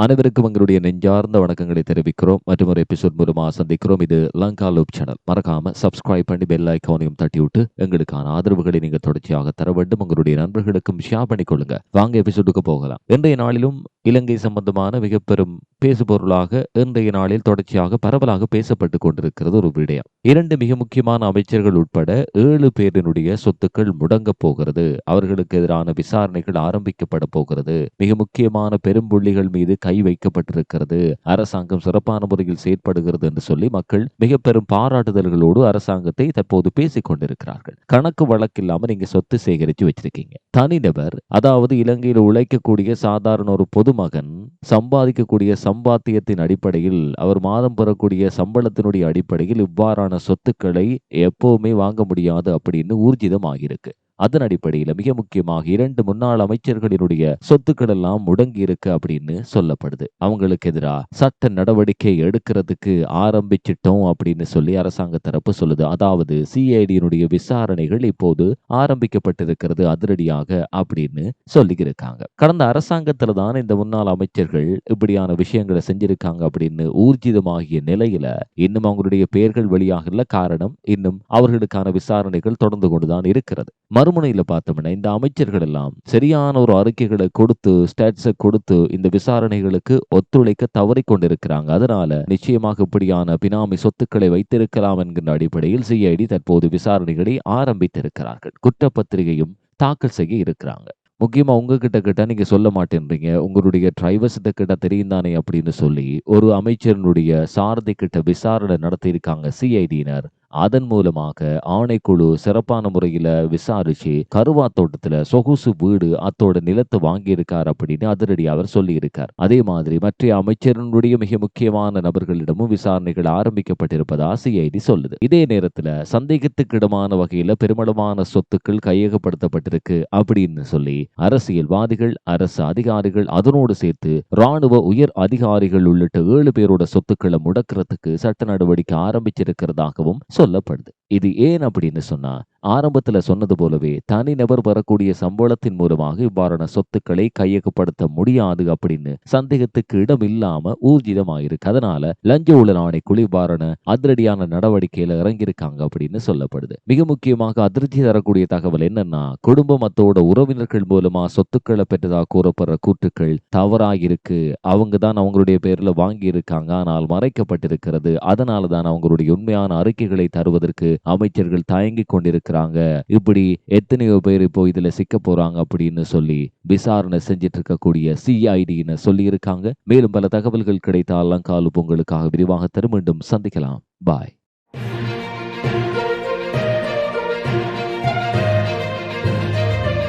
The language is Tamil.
அனைவருக்கும் எங்களுடைய நெஞ்சார்ந்த வணக்கங்களை தெரிவிக்கிறோம். மற்றும் ஒரு எபிசோட் மூலமாக சந்திக்கிறோம். இது லங்கா லூப் சேனல் மறக்காம சப்ஸ்கிரைப் பண்ணி பெல் ஐக்கானையும் தட்டிவிட்டு எங்களுக்கான ஆதரவுகளை நீங்க தொடர்ச்சியாக தர வேண்டும். உங்களுடைய நண்பர்களுக்கும் ஷேர் பண்ணிக்கொள்ளுங்க. வாங்க எபிசோடுக்கு போகலாம். இன்றைய நாளிலும் இலங்கை சம்பந்தமான மிக பெரும் பேசுபொருளாக இன்றைய நாளில் தொடர்ச்சியாக பரவலாக பேசப்பட்டு கொண்டிருக்கிறது ஒரு விடயம். இரண்டு மிக முக்கியமான அமைச்சர்கள் உட்பட ஏழு பேரினுடைய சொத்துக்கள் முடங்க போகிறது. அவர்களுக்கு எதிரான விசாரணைகள் ஆரம்பிக்கப்பட போகிறது. மிக முக்கியமான பெரும்புள்ளிகள் மீது கை வைக்கப்பட்டிருக்கிறது. அரசாங்கம் சிறப்பான முறையில் செயற்படுகிறது என்று சொல்லி மக்கள் மிக பெரும் பாராட்டுதல்களோடு அரசாங்கத்தை தற்போது பேசிக் கொண்டிருக்கிறார்கள். கணக்கு வழக்கில்லாம நீங்க சொத்து சேகரித்து வச்சிருக்கீங்க. தனிநபர் அதாவது இலங்கையில் உழைக்கக்கூடிய சாதாரண ஒரு பொது பொதுமகன் சம்பாதிக்கக்கூடிய சம்பாத்தியத்தின் அடிப்படையில் அவர் மாதம் பெறக்கூடிய சம்பளத்தினுடைய அடிப்படையில் இவ்வாறான சொத்துக்களை எப்பவுமே வாங்க முடியாது அப்படின்னு ஊர்ஜிதம் ஆகியிருக்கு அதன் அடிப்படையில் மிக முக்கியமாக இரண்டு முன்னாள் அமைச்சர்களினுடைய சொத்துக்கள் எல்லாம் முடங்கி இருக்கு அப்படின்னு சொல்லப்படுது. அவங்களுக்கு எதிராக சட்ட நடவடிக்கை எடுக்கிறதுக்கு ஆரம்பிச்சிட்டோம் அப்படின்னு சொல்லி அரசாங்க தரப்பு சொல்லுது. அதாவது சிஐடியினுடைய விசாரணைகள் இப்போது ஆரம்பிக்கப்பட்டிருக்கிறது அதிரடியாக அப்படின்னு சொல்லி இருக்காங்க கடந்த அரசாங்கத்துல தான் இந்த முன்னாள் அமைச்சர்கள் இப்படியான விஷயங்களை செஞ்சிருக்காங்க அப்படின்னு ஊர்ஜிதமாகிய நிலையில இன்னும் அவங்களுடைய பெயர்கள் வெளியாகல. காரணம் இன்னும் அவர்களுக்கான விசாரணைகள் தொடர்ந்து கொண்டுதான் இருக்கிறது. மறுமுனையில் பார்த்தோம்னா இந்த அமைச்சர்கள் எல்லாம் சரியான ஒரு அறிக்கைகளை கொடுத்து ஸ்டேட்ஸை கொடுத்து இந்த விசாரணைகளுக்கு ஒத்துழைக்க தவறி கொண்டிருக்கிறாங்க. அதனால நிச்சயமாக இப்படியான பினாமி சொத்துக்களை வைத்திருக்கலாம் என்கின்ற அடிப்படையில் சிஐடி தற்போது விசாரணைகளை ஆரம்பித்திருக்கிறார்கள். குற்றப்பத்திரிகையும் தாக்கல் செய்ய இருக்கிறாங்க. முக்கியமா உங்ககிட்ட கிட்ட நீங்க சொல்ல மாட்டேன்றீங்க. உங்களுடைய டிரைவர்ஸ் கிட்ட தெரியும் தானே அப்படின்னு சொல்லி ஒரு அமைச்சரினுடைய சாரதி கிட்ட விசாரணை நடத்தியிருக்காங்க சிஐடியினர் அதன் மூலமாக ஆணைக்குழு சிறப்பான முறையில விசாரிச்சு கருவா தோட்டத்துல சொகுசு வீடு அத்தோட நிலத்தை வாங்கியிருக்கார் அப்படின்னு அதிரடி அவர் சொல்லி இருக்கார் அதே மாதிரி மற்ற அமைச்சரினுடைய மிக முக்கியமான நபர்களிடமும் விசாரணைகள் ஆரம்பிக்கப்பட்டிருப்பதா சிஐடி சொல்லுது. இதே நேரத்துல சந்தேகத்துக்கிடமான வகையில பெருமளவான சொத்துக்கள் கையகப்படுத்தப்பட்டிருக்கு அப்படின்னு சொல்லி அரசியல்வாதிகள் அரசு அதிகாரிகள் அதனோடு சேர்த்து ராணுவ உயர் அதிகாரிகள் உள்ளிட்ட ஏழு பேரோட சொத்துக்களை முடக்கிறதுக்கு சட்ட நடவடிக்கை ஆரம்பிச்சிருக்கிறதாகவும் சொல்லப்படுது. இது ஏன் அப்படின்னு சொன்னா ஆரம்பத்துல சொன்னது போலவே தனிநபர் வரக்கூடிய சம்பளத்தின் மூலமாக இவ்வாறான சொத்துக்களை கையகப்படுத்த முடியாது அப்படின்னு சந்தேகத்துக்கு இடம் இல்லாம ஊர்ஜிதமாயிருக்கு. அதனால லஞ்ச ஊழல் ஆணைக்குழு இவ்வாறான அதிரடியான நடவடிக்கையில இறங்கியிருக்காங்க அப்படின்னு சொல்லப்படுது. மிக முக்கியமாக அதிர்ச்சி தரக்கூடிய தகவல் என்னன்னா குடும்பம் அத்தோட உறவினர்கள் மூலமா சொத்துக்களை பெற்றதா கூறப்படுற கூற்றுக்கள் தவறாயிருக்கு. அவங்க தான் அவங்களுடைய பேர்ல வாங்கி இருக்காங்க ஆனால் மறைக்கப்பட்டிருக்கிறது. அதனால தான் அவங்களுடைய உண்மையான அறிக்கைகளை தருவதற்கு அமைச்சர்கள் தயங்கிக் இருக்கிறாங்க. இப்படி எத்தனையோ பேர் இப்போ இதுல சிக்க போறாங்க அப்படின்னு சொல்லி விசாரணை செஞ்சிட்டு இருக்கக்கூடிய சிஐடின்னு சொல்லி இருக்காங்க மேலும் பல தகவல்கள் கிடைத்தால் காலு பொங்கலுக்காக விரிவாக தரும். மீண்டும் சந்திக்கலாம். பாய்